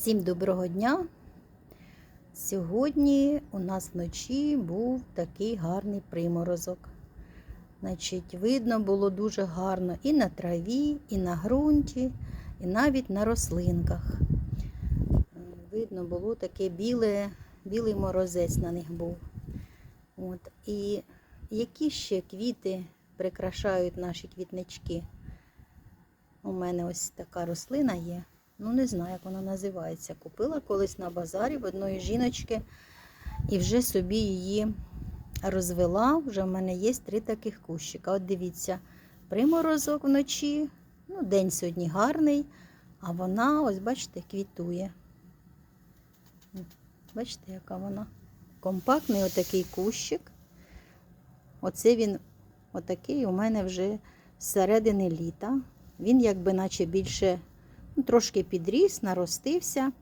Всім доброго дня! Сьогодні у нас вночі був такий гарний приморозок. Значить, видно було дуже гарно і на траві, і на ґрунті, і навіть на рослинках. Видно було таке біле, білий морозець на них був. От. І які ще квіти прикрашають наші квітнички? У мене ось така рослина є. Ну, не знаю, як вона називається. Купила колись на базарі в одної жіночки і вже собі її розвела. Вже в мене є три таких кущика. От дивіться, приморозок вночі. Ну, день сьогодні гарний, а вона, ось бачите, квітує. Бачите, яка вона? Компактний отакий кущик. Оце він отакий у мене вже з середини літа. Він якби наче більше трошки підріс, наростився.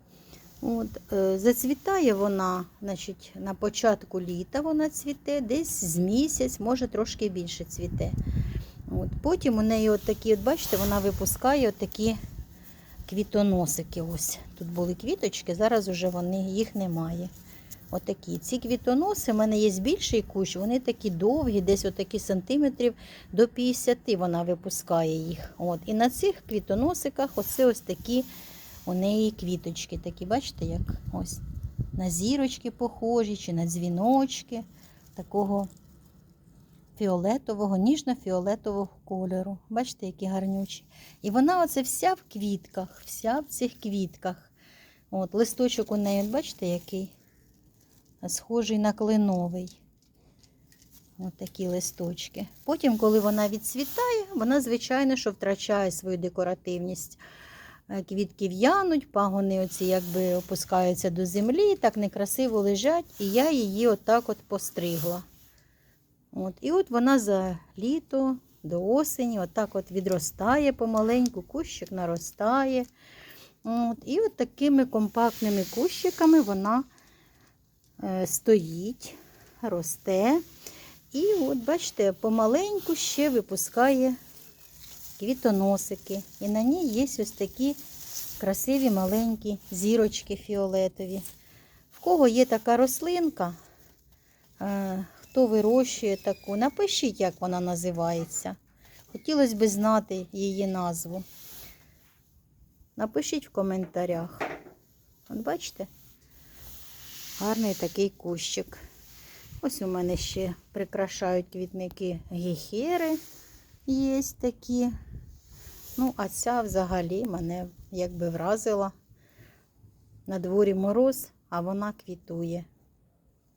От, е, Зацвітає вона значить, на початку літа вона цвіте, десь з місяць, може трошки більше цвіте. От, Потім у неї от такі, от бачите, вона випускає от такі квітоносики. Ось. Тут були квіточки, зараз вже вони, їх немає. Отакі. Ці квітоноси, в мене є більший кущ, вони такі довгі, десь отакі сантиметрів до 50 вона випускає їх. От. І на цих квітоносиках оце ось такі у неї квіточки. Такі, бачите, як ось на зірочки похожі, чи на дзвіночки такого фіолетового, ніжно-фіолетового кольору. Бачите, які гарнючі. І вона оце вся в квітках, вся в цих квітках. От, Листочок у неї, бачите, який? Схожий на кленовий. Ось такі листочки. Потім, коли вона відцвітає, вона, звичайно, що втрачає свою декоративність. Е, Квітки в'януть, пагони оці якби опускаються до землі, так некрасиво лежать, і я її отак от постригла. От. І от вона за літо до осені отак от відростає помаленьку, кущик наростає. От. І от такими компактними кущиками вона стоїть, росте. І от, бачите, помаленьку ще випускає квітоносики. І на ній є ось такі красиві маленькі зірочки фіолетові. В кого є така рослинка, е, хто вирощує таку, напишіть, як вона називається. Хотілося б знати її назву. Напишіть в коментарях. От бачите? Гарний такий кущик. Ось у мене ще прикрашають квітники гіхери є такі. Ну, а ця взагалі мене якби вразила. На дворі мороз, а вона квітує.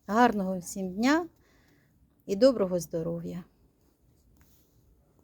Гарного всім дня і доброго здоров'я!